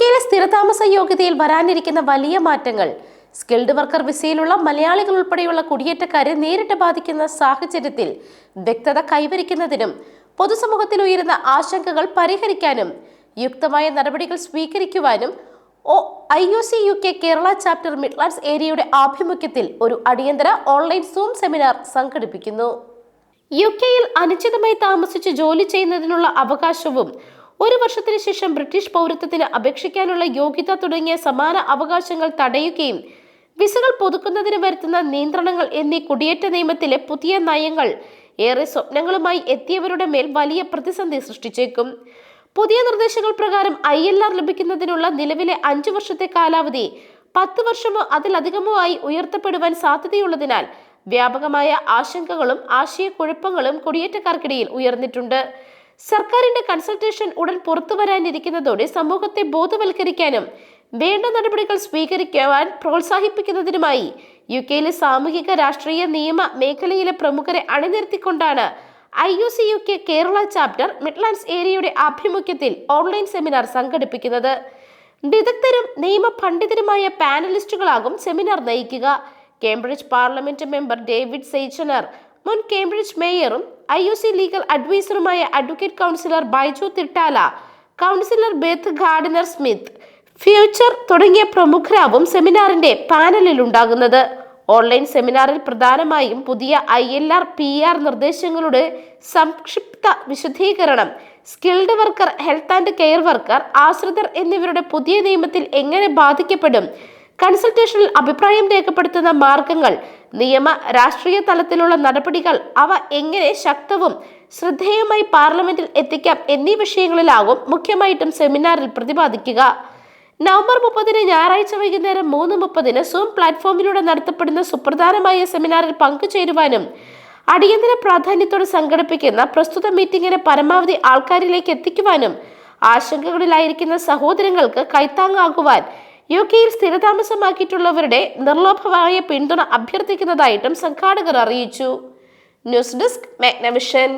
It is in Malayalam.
കെയിലെ സ്ഥിരതാമസ യോഗ്യതയിൽ വരാനിരിക്കുന്ന വലിയ മാറ്റങ്ങൾ. സ്കിൽഡ് വർക്കർ വിസയിലുള്ള മലയാളികൾ ഉൾപ്പെടെയുള്ള കുടിയേറ്റക്കാരെ നേരിട്ട് ബാധിക്കുന്ന സാഹചര്യത്തിൽ വ്യക്തത കൈവരിക്കുന്നതിനും പൊതുസമൂഹത്തിൽ ഉയരുന്ന ആശങ്കകൾ പരിഹരിക്കാനും യുക്തമായ നടപടികൾ സ്വീകരിക്കുവാനും O I U C U K Kerala chapter Midlands ഏരിയയുടെ ആഭിമുഖ്യത്തിൽ ഒരു അടിയന്തര ഓൺലൈൻ സൂം സെമിനാർ സംഘടിപ്പിക്കുന്നു. യു കെയിൽ അനിശ്ചിതമായി താമസിച്ച് ജോലി ചെയ്യുന്നതിനുള്ള അവകാശവും ഒരു വർഷത്തിന് ശേഷം ബ്രിട്ടീഷ് പൗരത്വത്തിന് അപേക്ഷിക്കാനുള്ള യോഗ്യത തുടങ്ങിയ സമാന അവകാശങ്ങൾ തടയുകയും വിസകൾ പുതുക്കുന്നതിന് വരുത്തുന്ന നിയന്ത്രണങ്ങൾ എന്നീ കുടിയേറ്റ നിയമത്തിലെ പുതിയ നയങ്ങൾ ഏറെ സ്വപ്നങ്ങളുമായി എത്തിയവരുടെ മേൽ വലിയ പ്രതിസന്ധി സൃഷ്ടിച്ചേക്കും. പുതിയ നിർദ്ദേശങ്ങൾ പ്രകാരം ഐ എൽ ആർ ലഭിക്കുന്നതിനുള്ള നിലവിലെ അഞ്ചു വർഷത്തെ കാലാവധി പത്ത് വർഷമോ അതിലധികമോ ആയി ഉയർത്തപ്പെടുവാൻ സാധ്യതയുള്ളതിനാൽ വ്യാപകമായ ആശങ്കകളും ആശയക്കുഴപ്പങ്ങളും കുടിയേറ്റക്കാർക്കിടയിൽ ഉയർന്നിട്ടുണ്ട്. സർക്കാരിന്റെ കൺസൾട്ടേഷൻ ഉടൻ പുറത്തു വരാനിരിക്കുന്നതോടെ സമൂഹത്തെ ബോധവൽക്കരിക്കാനും വേണ്ട നടപടികൾ സ്വീകരിക്കുവാൻ പ്രോത്സാഹിപ്പിക്കുന്നതിനുമായി യു കെയിലെ സാമൂഹിക രാഷ്ട്രീയ നിയമ മേഖലയിലെ പ്രമുഖരെ അണിനിരത്തിക്കൊണ്ടാണ് I U C U K Kerala chapter Midlands ഏരിയയുടെ ആഭിമുഖ്യത്തിൽ ഓൺലൈൻ സെമിനാർ സംഘടിപ്പിക്കുന്നത്. വിദഗ്ധരും നിയമ പണ്ഡിതരുമായ പാനലിസ്റ്റുകളാകും സെമിനാർ നയിക്കുക. Cambridge parliament member David Zeichner മുൻ കേംബ്രിഡ്ജ് മേയറും I U C legal അഡ്വൈസറുമായ advocate councillor Baiju Thittala councillor Beth Gardiner Smith future തുടങ്ങിയ പ്രമുഖരാവും സെമിനാറിന്റെ പാനലിൽ ഉണ്ടാകുന്നത് ഓൺലൈൻ സെമിനാറിൽ പ്രധാനമായും പുതിയ I L R P R നിർദ്ദേശങ്ങളുടെ സംക്ഷിപ്ത വിശദീകരണം skilled worker health and care worker ആശ്രിതർ എന്നിവരുടെ പുതിയ നിയമത്തിൽ എങ്ങനെ ബാധിക്കപ്പെടും കൺസൾട്ടേഷനിൽ അഭിപ്രായം രേഖപ്പെടുത്തുന്ന മാർഗങ്ങൾ നിയമ രാഷ്ട്രീയ തലത്തിലുള്ള നടപടികൾ അവ എങ്ങനെ ശക്തവും ശ്രദ്ധേയമായി പാർലമെന്റിൽ എത്തിക്കാം എന്നീ വിഷയങ്ങളിലാകും മുഖ്യമായിട്ടും സെമിനാറിൽ പ്രതിപാദിക്കുക. നവംബർ മുപ്പതിന് ഞായറാഴ്ച വൈകുന്നേരം മൂന്ന് മുപ്പതിന് സൂം പ്ലാറ്റ്ഫോമിലൂടെ നടത്തപ്പെടുന്ന സുപ്രധാനമായ സെമിനാറിൽ പങ്കുചേരുവാനും അടിയന്തര പ്രാധാന്യത്തോടെ സംഘടിപ്പിക്കുന്ന പ്രസ്തുത മീറ്റിംഗിനെ പരമാവധി ആൾക്കാരിലേക്ക് എത്തിക്കുവാനും ആശങ്കകളിലായിരിക്കുന്ന സഹോദരങ്ങൾക്ക് കൈത്താങ്ങാകുവാൻ യു കെയിൽ സ്ഥിരതാമസമാക്കിയിട്ടുള്ളവരുടെ നിർലോഭമായ പിന്തുണ അഭ്യർത്ഥിക്കുന്നതായിട്ടും സംഘാടകർ അറിയിച്ചു. News desk Magnavision.